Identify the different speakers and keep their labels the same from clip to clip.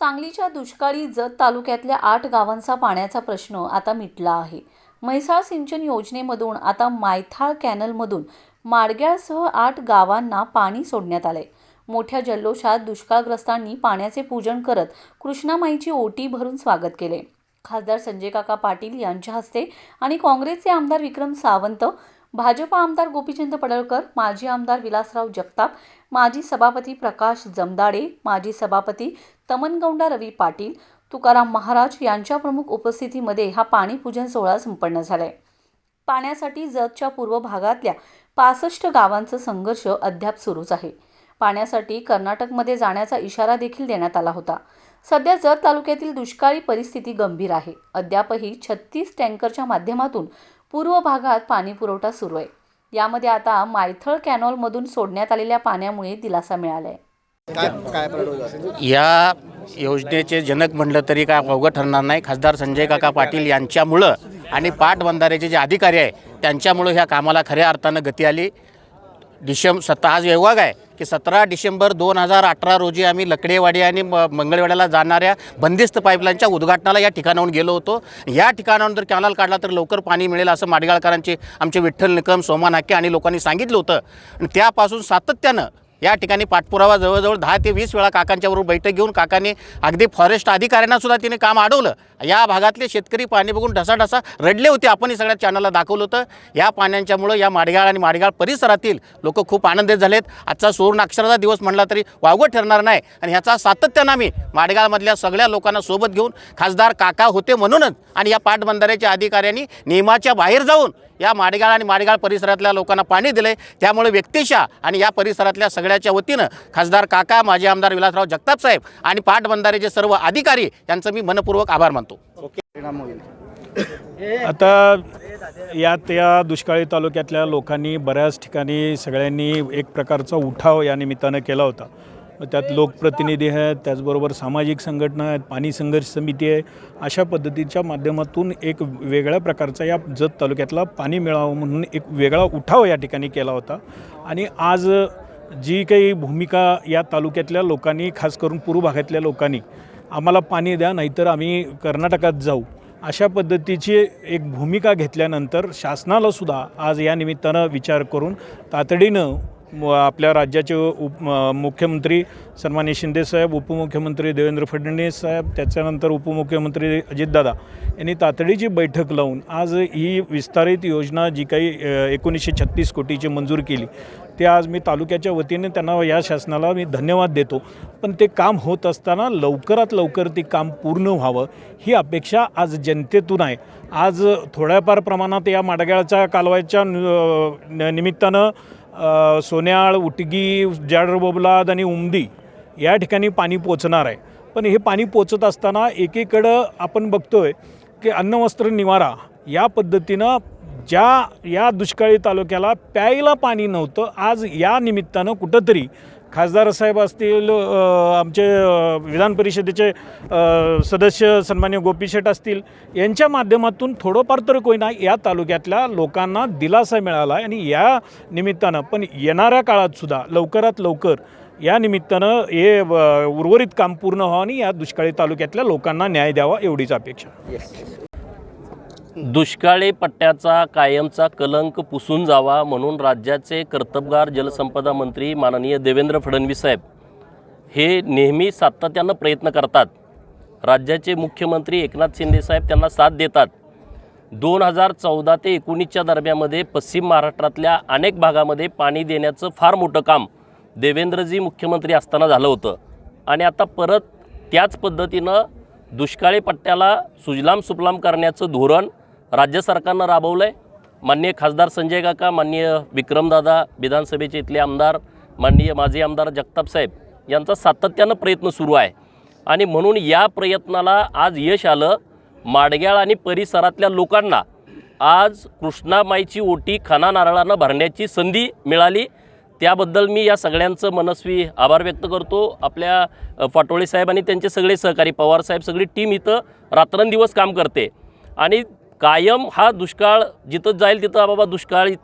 Speaker 1: सांगलीच्या दुष्काळी जत तालुक्यातल्या आठ गावांचा पाण्याचा प्रश्न आता मिटला आहे. म्हैसाळ सिंचन योजनेमधून आता मायथाळ कॅनलमधून माडग्याळसह आठ गावांना पाणी सोडण्यात आलंय. मोठ्या जल्लोषात दुष्काळग्रस्तांनी पाण्याचे पूजन करत कृष्णामाईची ओटी भरून स्वागत केले. खासदार संजय काका पाटील यांच्या हस्ते आणि काँग्रेसचे आमदार विक्रम सावंत भाजपा आमदार गोपीचंद पडळकर माजी आमदार विलासराव जगताप माजी सभापती प्रकाश जमदाडे माजी सभापती तमनगौंडा रवी पाटील तुकाराम महाराज यांच्या प्रमुख उपस्थितीमध्ये हा पाणीपूजन सोहळा संपन्न झालाय. पाण्यासाठी जतच्या पूर्व भागातल्या पासष्ट गावांचा संघर्ष अद्याप सुरूच आहे. पाण्यासाठी कर्नाटकमध्ये जाण्याचा इशारा देखील देण्यात आला होता. सध्या जत तालुक्यातील दुष्काळी परिस्थिती गंभीर आहे. अद्यापही छत्तीस टँकरच्या माध्यमातून पूर्व भागात पाणी पुरवठा सुरू आहे. यामध्ये आता मायथळ कॅनॉलमधून सोडण्यात आलेल्या पाण्यामुळे दिलासा मिळाला आहे
Speaker 2: या योजनेचे जनक म्हटलं तरी काय अवघड ठरणार नाही. खासदार संजय काका पाटील यांच्यामुळं आणि पाटबंधाऱ्याचे जे अधिकारी आहे त्यांच्यामुळं ह्या कामाला खऱ्या अर्थानं गती आली. डिसेंब सत्ता आज विभाग आहे. की सतरा डिसेंबर दोन हजार अठरा रोजी आम्ही लकडेवाडी आणि म मंगळवेड्याला जाणाऱ्या बंदिस्त पाईपलाईनच्या उद्घाटनाला या ठिकाणाहून गेलो होतो. या ठिकाणाहून जर कॅनल काढला तर लवकर पाणी मिळेल असं माडगाळकरांचे आमचे विठ्ठल निकम सोमा नाके आणि लोकांनी सांगितलं होतं. आणि त्यापासून सातत्यानं या ठिकाणी पाठपुरावा जवळजवळ दहा ते वीस वेळा काकांच्याबरोबर बैठक घेऊन काकांनी अगदी फॉरेस्ट अधिकाऱ्यांनासुद्धा तिने काम अडवलं. या भागातले शेतकरी पाणी बघून ढसाढसा रडले होते. आपणही सगळ्या चॅनलला दाखवलं होतं. या पाण्यांच्यामुळं या माडगाळ आणि माडगाळ परिसरातील लोक खूप आनंदित झालेत. आजचा सुवर्णाक्षराचा दिवस म्हणला तरी वावगं ठरणार नाही. आणि ह्याचा सातत्यानं आम्ही माडगाळमधल्या सगळ्या लोकांना सोबत घेऊन खासदार काका होते म्हणूनच आणि या पाटबंधाऱ्याच्या अधिकाऱ्यांनी नियमाच्या बाहेर जाऊन या माडगाळ आणि माडगाळ परिसरातल्या लोकांना पाणी दिले. त्यामुळे व्यक्तिशा आणि या परिसरातल्या सगळ्याच्या वतीनं खासदार काका माजी आमदार विलासराव जगताप साहेब आणि पाटबंधारेचे सर्व अधिकारी यांचं मी मनपूर्वक आभार मानतो.
Speaker 3: परिणाम होईल
Speaker 4: आता यात या दुष्काळी तालुक्यातल्या लोकांनी बऱ्याच ठिकाणी सगळ्यांनी एक प्रकारचा उठाव या निमित्तानं केला होता. त्यात लोकप्रतिनिधी आहेत त्याचबरोबर सामाजिक संघटना आहेत पाणी संघर्ष समिती आहे. अशा पद्धतीच्या माध्यमातून एक वेगळ्या प्रकारचा या जत तालुक्यातला पाणी मिळावं म्हणून एक वेगळा उठाव या ठिकाणी केला होता. आणि आज जी काही भूमिका या तालुक्यातल्या लोकांनी खास करून पूर्व भागातल्या लोकांनी आम्हाला पाणी द्या नाहीतर आम्ही कर्नाटकात जाऊ अशा पद्धतीची एक भूमिका घेतल्यानंतर शासनालासुद्धा आज या निमित्तानं विचार करून तातडीनं आपल्या राज्याचे उप मुख्यमंत्री सन्मान्य शिंदेसाहेब उपमुख्यमंत्री देवेंद्र फडणवीस साहेब त्याच्यानंतर उपमुख्यमंत्री अजितदादा यांनी तातडीची बैठक लावून आज ही विस्तारित योजना जी काही एकोणीसशे छत्तीस कोटीची मंजूर केली ते आज मी तालुक्याच्या वतीने त्यांना या शासनाला मी धन्यवाद देतो. पण ते काम होत असताना लवकरात लवकर ते काम पूर्ण व्हावं ही अपेक्षा आज जनतेतून आहे. आज थोड्याफार प्रमाणात या माडगाळच्या कालवाच्या न- निमित्तानं सोन्याळ उटगी जाडरबोबलाद आणि उमदी या ठिकाणी पाणी पोचणार आहे. पण हे पाणी पोचत असताना एकीकडं आपण बघतोय की अन्न वस्त्र निवारा या पद्धतीनं ज्या या दुष्काळी तालुक्याला प्यायला पाणी नव्हतं आज या निमित्तानं कुठंतरी खासदार साहेब असतील आमचे विधान परिषदेचे सदस्य सन्मान्य गोपीशेठ असतील यांच्या माध्यमातून थोडंफार तर कोयना या तालुक्यातल्या लोकांना दिलासा मिळाला आहे आणि या निमित्तानं पण येणाऱ्या काळातसुद्धा लवकरात लवकर या निमित्तानं हे उर्वरित काम पूर्ण व्हावं आणि या दुष्काळी तालुक्यातल्या लोकांना न्याय द्यावा एवढीच अपेक्षा.
Speaker 5: दुष्काळी पट्ट्याचा कायमचा कलंक पुसून जावा म्हणून राज्याचे कर्तबगार जलसंपदा मंत्री माननीय देवेंद्र फडणवीस साहेब हे नेहमी सातत्यानं प्रयत्न करतात. राज्याचे मुख्यमंत्री एकनाथ शिंदे साहेब त्यांना साथ देतात. दोन हजार चौदा ते एकोणीसच्या दरम्यामध्ये पश्चिम महाराष्ट्रातल्या अनेक भागामध्ये पाणी देण्याचं फार मोठं काम देवेंद्रजी मुख्यमंत्री असताना झालं होतं. आणि आता परत त्याच पद्धतीनं दुष्काळी पट्ट्याला सुजलाम सुफलाम करण्याचं धोरण राज्य सरकारनं राबवलं आहे माननीय खासदार संजय काका माननीय विक्रमदादा विधानसभेचे इथले आमदार माननीय माजी आमदार जगताप साहेब यांचा सातत्यानं प्रयत्न सुरू आहे. आणि म्हणून या प्रयत्नाला आज यश आलं. माडग्याळ आणि परिसरातल्या लोकांना आज कृष्णामाईची ओटी खाना नारळानं भरण्याची संधी मिळाली. त्याबद्दल मी या सगळ्यांचं मनस्वी आभार व्यक्त करतो. आपल्या पाटोळे साहेब आणि त्यांचे सगळे सहकारी पवार साहेब सगळी टीम इथं रात्रंदिवस काम करते. आणि कायम हा दुष्काळ जिथं जाईल तिथं बाबा दुष्काळी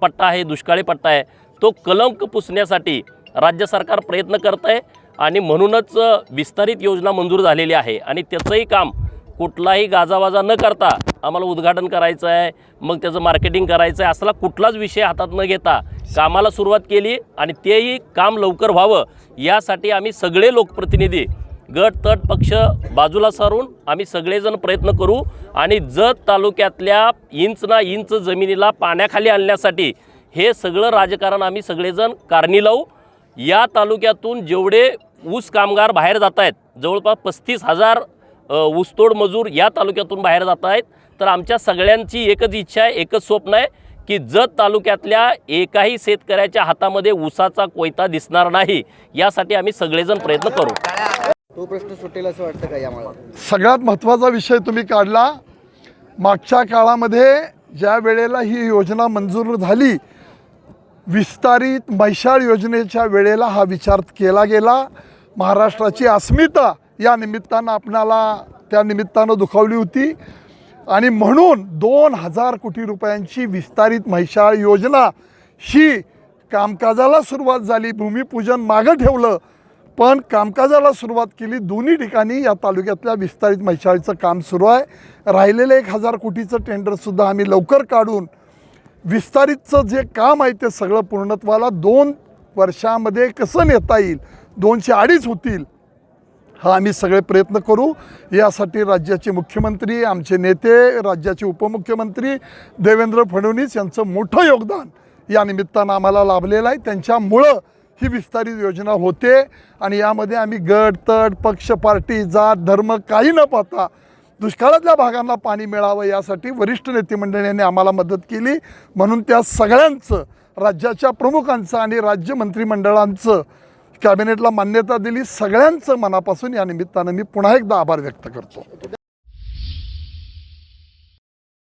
Speaker 5: पट्टा आहे दुष्काळी पट्टा आहे. तो कलंक पुसण्यासाठी राज्य सरकार प्रयत्न करत आहे आणि म्हणूनच विस्तारित योजना मंजूर झालेली आहे. आणि त्याचंही काम कुठलाही गाजावाजा न करता आम्हाला उद्घाटन करायचं आहे मग त्याचं मार्केटिंग करायचं आहे असला कुठलाच विषय हातात न घेता कामाला सुरुवात केली आणि तेही काम लवकर व्हावं यासाठी आम्ही सगळे लोकप्रतिनिधी गट तट पक्ष बाजूला सारून आम्ही सगळेजण प्रयत्न करू. आणि जत तालुक्यातल्या इंच ना इंच जमिनीला पाण्याखाली आणण्यासाठी हे सगळं राजकारण आम्ही सगळेजण कारणी लावू. या तालुक्यातून जेवढे ऊस कामगार बाहेर जात आहेत जवळपास पस्तीस हजार ऊसतोड मजूर या तालुक्यातून बाहेर जात आहेत तर आमच्या सगळ्यांची एकच इच्छा आहे एकच स्वप्न आहे की जत तालुक्यातल्या एकाही शेतकऱ्याच्या हातामध्ये ऊसाचा कोयता दिसणार नाही यासाठी आम्ही सगळेजण प्रयत्न करू.
Speaker 3: तो प्रश्न सुटेल असं वाटतं का यामुळे?
Speaker 6: सगळ्यात महत्त्वाचा विषय तुम्ही काढला. मागच्या काळामध्ये ज्या वेळेला ही योजना मंजूर झाली विस्तारित मैशाळ योजनेच्या वेळेला हा विचार केला गेला. महाराष्ट्राची अस्मिता या निमित्तानं आपणाला त्या निमित्तानं दुखावली होती. आणि म्हणून दोन हजार कोटी रुपयांची विस्तारित म्हैशाळ योजना ही कामकाजाला सुरुवात झाली. भूमिपूजन मागं ठेवलं. पण कामकाजाला सुरुवात केली दोन्ही ठिकाणी. या तालुक्यातल्या विस्तारित मैशाळीचं काम सुरू आहे. राहिलेलं एक हजार कोटीचं टेंडरसुद्धा आम्ही लवकर काढून विस्तारितचं जे काम आहे ते सगळं पूर्णत्वाला दोन वर्षामध्ये कसं नेता येईल दोनशे अडीच होतील हा आम्ही सगळे प्रयत्न करू. यासाठी राज्याचे मुख्यमंत्री आमचे नेते राज्याचे उपमुख्यमंत्री देवेंद्र फडणवीस यांचं मोठं योगदान या निमित्तानं आम्हाला लाभलेलं आहे. त्यांच्यामुळं ही विस्तारित योजना होते आणि यामध्ये आम्ही गट तट पक्ष पार्टी जात धर्म काही न पाहता दुष्काळातल्या भागांना पाणी मिळावं यासाठी वरिष्ठ नेतेमंडळीने आम्हाला मदत केली. म्हणून त्या सगळ्यांचं राज्याच्या प्रमुखांचं आणि राज्य मंत्रिमंडळांचं कॅबिनेटला मान्यता दिली. सगळ्यांचं मनापासून या निमित्तानं मी पुन्हा एकदा आभार व्यक्त करतो.